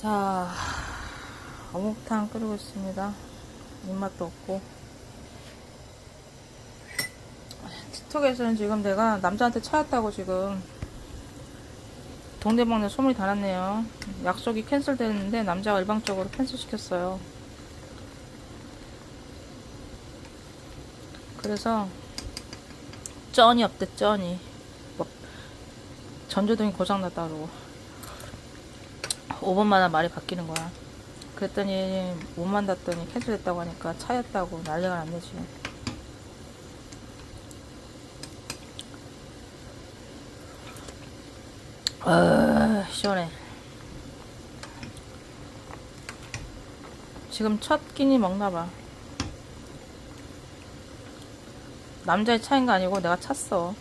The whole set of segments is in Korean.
자, 어묵탕 끓이고 있습니다. 입맛도 없고. 틱톡에서는 지금 내가 남자한테 차였다고 지금 동네방네 소문이 다 났네요. 약속이 캔슬됐는데 남자가 일방적으로 캔슬시켰어요. 그래서 쩐이 없대 쩐이 뭐 전조등이 고장났다 그러고 5분마다 말이 바뀌는 거야. 그랬더니 못 만났더니 캔슬됐다고 하니까 차였다고 난리가 났네 지금 아 시원해. 지금 첫 끼니 먹나봐. 남자의 차인 거 아니고 내가 찼어.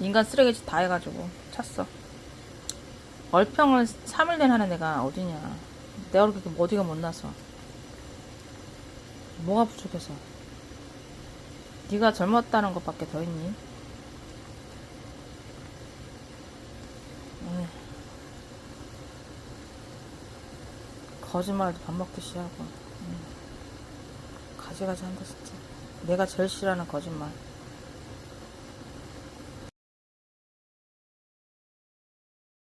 인간 쓰레기짓 다 해가지고 찼어. 얼평을 3일 내 하는 애가 어디냐. 내가 그렇게 어디가 못나서. 뭐가 부족해서. 네가 젊었다는 것밖에 더 있니? 거짓말도 밥 먹듯이 하고. 가지가지 한다 진짜 내가 제일 싫어하는 거짓말